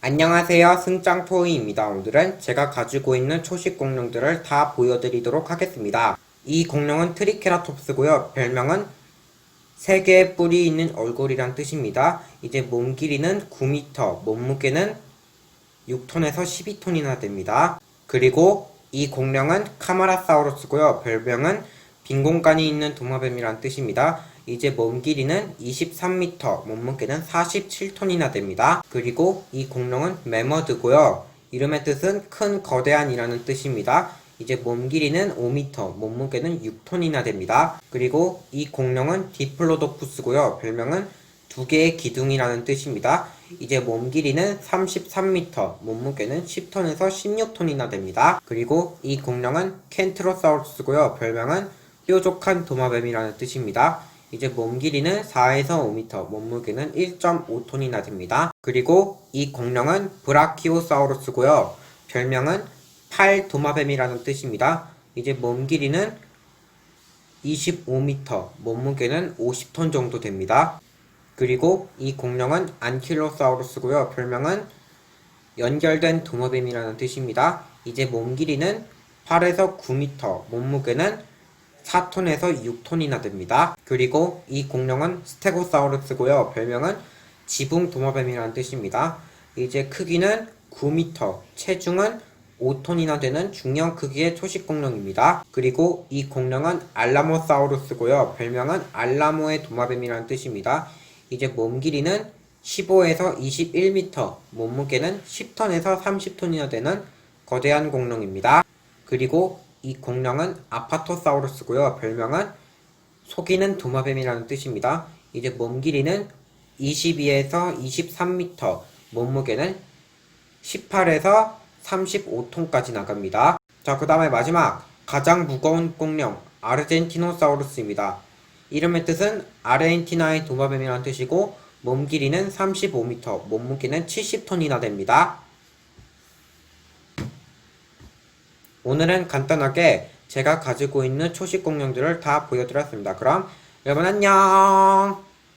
안녕하세요. 승짱토이입니다. 오늘은 제가 가지고 있는 초식 공룡들을 다 보여드리도록 하겠습니다. 이 공룡은 트리케라톱스고요. 별명은 세 개의 뿔이 있는 얼굴이란 뜻입니다. 이제 몸 길이는 9m, 몸무게는 6톤에서 12톤이나 됩니다. 그리고 이 공룡은 카마라사우루스고요. 별명은 빈 공간이 있는 도마뱀이란 뜻입니다. 이제 몸 길이는 23m, 몸무게는 47톤이나 됩니다. 그리고 이 공룡은 메머드고요. 이름의 뜻은 큰 거대한이라는 뜻입니다. 이제 몸 길이는 5m, 몸무게는 6톤이나 됩니다. 그리고 이 공룡은 디플로도푸스고요. 별명은 두 개의 기둥이라는 뜻입니다. 이제 몸 길이는 33m, 몸무게는 10톤에서 16톤이나 됩니다. 그리고 이 공룡은 켄트로사우루스고요. 별명은 뾰족한 도마뱀이라는 뜻입니다. 이제 몸 길이는 4에서 5m, 몸무게는 1.5톤이나 됩니다. 그리고 이 공룡은 브라키오사우루스고요. 별명은 팔 도마뱀이라는 뜻입니다. 이제 몸 길이는 25m, 몸무게는 50톤 정도 됩니다. 그리고 이 공룡은 안킬로사우루스고요. 별명은 연결된 도마뱀이라는 뜻입니다. 이제 몸 길이는 8에서 9m, 몸무게는 4톤에서 6톤이나 됩니다. 그리고 이 공룡은 스테고사우루스고요. 별명은 지붕 도마뱀이라는 뜻입니다. 이제 크기는 9m, 체중은 5톤이나 되는 중형 크기의 초식 공룡입니다. 그리고 이 공룡은 알라모사우루스고요. 별명은 알라모의 도마뱀이라는 뜻입니다. 이제 몸 길이는 15에서 21m, 몸무게는 10톤에서 30톤이나 되는 거대한 공룡입니다. 그리고 이 공룡은 아파토사우루스고요. 별명은 속이는 도마뱀이라는 뜻입니다. 이제 몸 길이는 22에서 23m, 몸무게는 18에서 35톤까지 나갑니다. 자, 그 다음에 마지막 가장 무거운 공룡 아르젠티노사우루스입니다. 이름의 뜻은 아르헨티나의 도마뱀이라는 뜻이고 몸 길이는 35m, 몸무게는 70톤이나 됩니다. 오늘은 간단하게 제가 가지고 있는 초식 공룡들을 다 보여드렸습니다. 그럼 여러분 안녕!